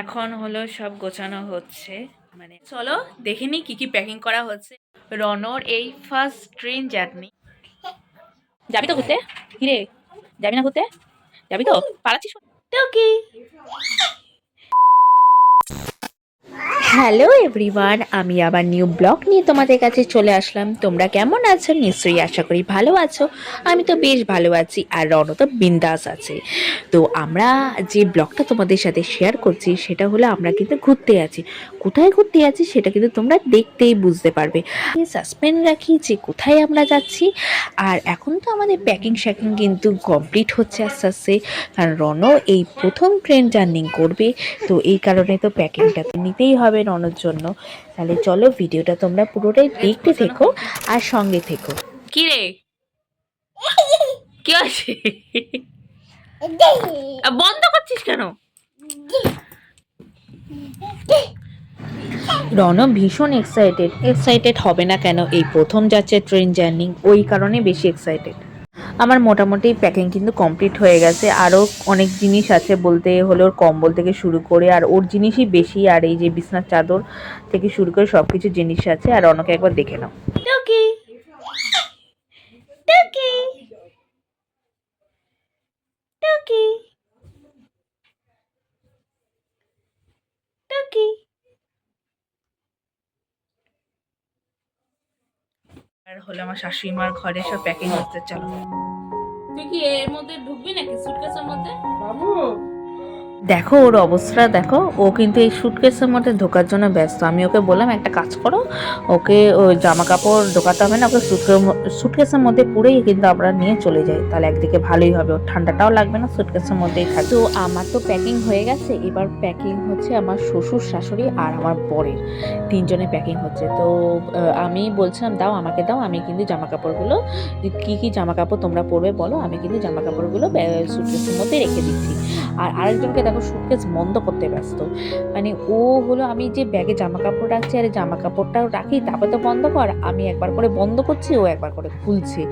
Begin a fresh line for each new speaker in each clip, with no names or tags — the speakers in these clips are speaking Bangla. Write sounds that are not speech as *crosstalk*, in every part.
এখন হলো সব গোছানো হচ্ছে। মানে চলো, দেখে নি কি কি প্যাকিং করা হচ্ছে। রনর এই ফার্স্ট ট্রেন জার্নি যাবি তো ঘুরতে? কিরে? যাবি না ঘুরতে? যাবি তো? পালাচ্ছিস? কি? হ্যালো এভরিওয়ান আমি আবার নিউ ব্লগ নিয়ে তোমাদের কাছে চলে আসলাম। তোমরা কেমন আছো? নিশ্চয়ই আশা করি ভালো আছো। আমি তো বেশ ভালো আছি আর রণ তো বিন্দাস আছে। তো আমরা যে ব্লগটা তোমাদের সাথে শেয়ার করছি, সেটা হলো আমরা কিন্তু ঘুরতে আছি। কোথায় ঘুরতে আছি সেটা কিন্তু তোমরা দেখতেই বুঝতে পারবে। সাসপেন্ড রাখি যে কোথায় আমরা যাচ্ছি। আর এখন তো আমাদের প্যাকিং শ্যাকিং কিন্তু কমপ্লিট হচ্ছে আস্তে আস্তে। কারণ রণ এই প্রথম ট্রেন জার্নিং করবে। তো এই কারণে তো প্যাকিংটা তো নিতেই হবে রনর জন্য। তাহলে চলো ভিডিওটা তোমরা পুরোটাই দেখতে থেকো আর সঙ্গে থেকো। কি রে? কি আছে? বন্ধ করছিস কেন? রণ ভীষণ এক্সাইটেড এক্সাইটেড হবে না কেন? এই প্রথম যাচ্ছে ট্রেন জার্নি ওই কারণে বেশি এক্সাইটেড আমার মোটামুটি প্যাকিং কিন্তু কমপ্লিট হয়ে গেছে। আরও অনেক জিনিস আছে বলতে হলে ওর কম্বল থেকে শুরু করে, আর ওর জিনিসই বেশি, আর এই যে বিছনার চাদর থেকে শুরু করে সব কিছু জিনিস আছে, আর অনেকে একবার দেখে নাও। আর হলো আমার শাশুড়ি মার ঘরে সব প্যাকিং হচ্ছে চলো
তুই কি এর মধ্যে ঢুকবি নাকি? সুটকেসের মধ্যে?
বাবু
দেখো ওর অবস্থা, দেখো, ও কিন্তু এই সুটকেসের মধ্যে ঢোকার জন্য ব্যস্ত। আমি ওকে বললাম, একটা কাজ করো, ওকে ওই জামা কাপড় ঢোকাতে হবে না, ওকে সুটকে সুটকেসের মধ্যে পুরেই কিন্তু আমরা নিয়ে চলে যাই। তাহলে একদিকে ভালোই হবে, ওর ঠান্ডাটাও লাগবে না সুটকেসের মধ্যেই থাকবে তো আমার তো প্যাকিং হয়ে গেছে, এবার প্যাকিং হচ্ছে আমার শ্বশুর শাশুড়ি আর আমার বরের। তিনজনে প্যাকিং হচ্ছে। তো আমি বলছিলাম, দাও, আমাকে দাও, আমি কিন্তু জামা কাপড়গুলো কী কী জামা কাপড় তোমরা পরবে বলো, আমি কিন্তু জামা কাপড়গুলো সুটকেসের মধ্যে রেখে দিচ্ছি। আর আরেকজনকে দেখো সুটকেস বন্ধ করতে ব্যস্ত। মানে ও হলো আমি যে ব্যাগে জামা কাপড় রাখছি আর জামা কাপড়টাও রাখি, তারপর তো বন্ধ কর, আমি একবার করে বন্ধ করছি, ও একবার করে খুলছে।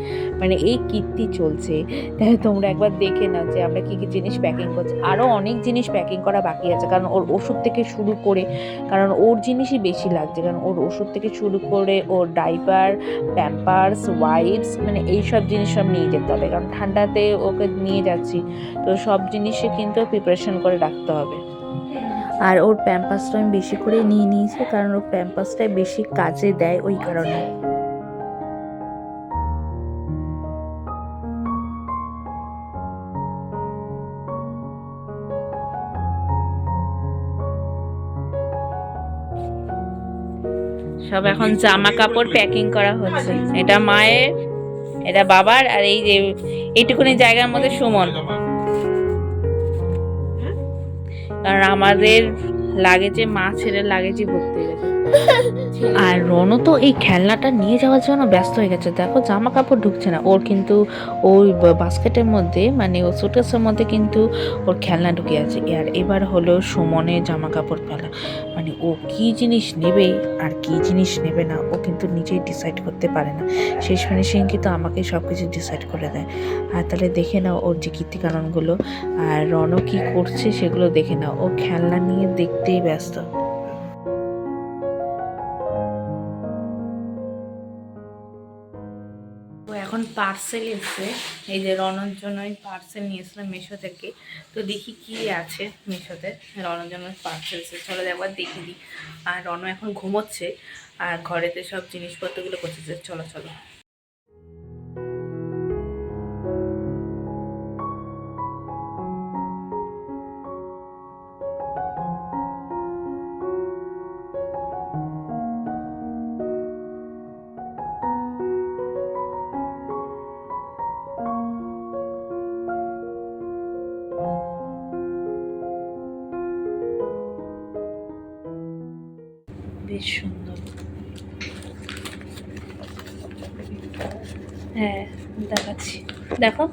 মানে এই কীর্তি চলছে। তাহলে তোমরা একবার দেখে নাও যে আমরা কী কী জিনিস প্যাকিং করছি। আরও অনেক জিনিস প্যাকিং করা বাকি আছে, কারণ ওর ওষুধ থেকে শুরু করে, কারণ ওর জিনিসই বেশি লাগছে, কারণ ওর ওষুধ থেকে শুরু করে ওর ডাইপার প্যাম্পার্স ওয়াইপস মানে এই সব জিনিস সব নিয়ে যেতে হবে। কারণ ঠান্ডাতে ওকে নিয়ে যাচ্ছি। তো সব জিনিসে কিন্তু প্রিপারেশন করে রাখতে হবে। আর ওর প্যাম্পাসটা আমি বেশি করে নিয়ে নিয়েছি কারণ ওর প্যাম্পাসটাই বেশি কাজে দেয় ওই কারণে। সব এখন জামা কাপড় প্যাকিং করা হচ্ছে। এটা মায়ের এটা বাবার আর এই যে এইটুকুনি জায়গার মধ্যে সুমন। কারণ আমাদের লাগেজে মা ছেড়ে লাগেজই ভর্তি হয়ে গেছে। *laughs* আর রনও তো এই খেলনাটা নিয়ে যাওয়ার জন্য ব্যস্ত হয়ে গেছে। দেখো জামা কাপড় ঢুকছে না। ওর কিন্তু ওই বাস্কেটের মধ্যে মানে ও সুটকেসের মধ্যে কিন্তু ওর খেলনা ঢুকে আছে। আর এবার হলো সুমনে জামা কাপড় ফেলা মানে ও কি জিনিস নেবে আর কি জিনিস নেবে না ও কিন্তু নিজেই ডিসাইড করতে পারে না। শেষ ফিনিশিং কিন্তু আমাকে সব কিছু ডিসাইড করে দেয়। আর তাহলে দেখে নাও ওর যে কীর্তিকাননগুলো। আর রনও কি করছে সেগুলো দেখে নাও। ও খেলনা নিয়ে দেখতেই ব্যস্ত। এখন পার্সেল এসছে। এই যে রনর জন্য আমি পার্সেল নিয়েছিলাম মিশো থেকে। তো দেখি কি আছে মিশোতে রনর জন্য পার্সেল এসেছে। চলো একবার দেখে দিই। আর রন এখন ঘুমোচ্ছে। আর ঘরেতে সব জিনিসপত্রগুলো করতেছে চলো চলো। বেশ সুন্দর। হ্যাঁ দেখাচ্ছি। দেখো।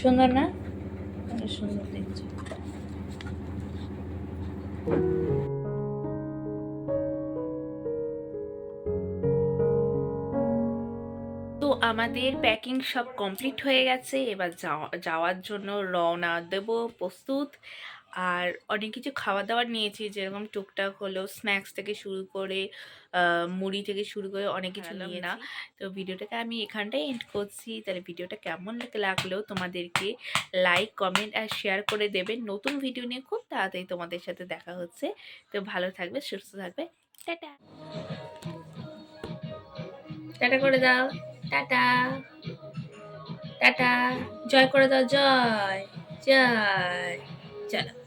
সুন্দর না? সুন্দর দেখছি। তো আমাদের প্যাকিং সব কমপ্লিট হয়ে গেছে। এবার যাওয়া, যাওয়ার জন্য রওনা দেব প্রস্তুত। আর অনেক কিছু খাওয়া দাওয়ার নিয়েছি যেরকম টুকটাক হলো স্ন্যাক্স থেকে শুরু করে মুড়ি থেকে শুরু করে অনেক কিছু নিয়ে না তো ভিডিওটাকে আমি এখানটাই এন্ড করছি। তাহলে ভিডিওটা কেমন লাগল তোমাদেরকে লাইক কমেন্ট আর শেয়ার করে দেবেন নতুন ভিডিও নিয়ে খুব তাড়াতাড়ি তোমাদের সাথে দেখা হচ্ছে। তো ভালো থাকবে সুস্থ থাকবে। টাটা। টাটা করে দাও। টাটা। টাটা। জয় করে দাও জয়। জয়। চলো।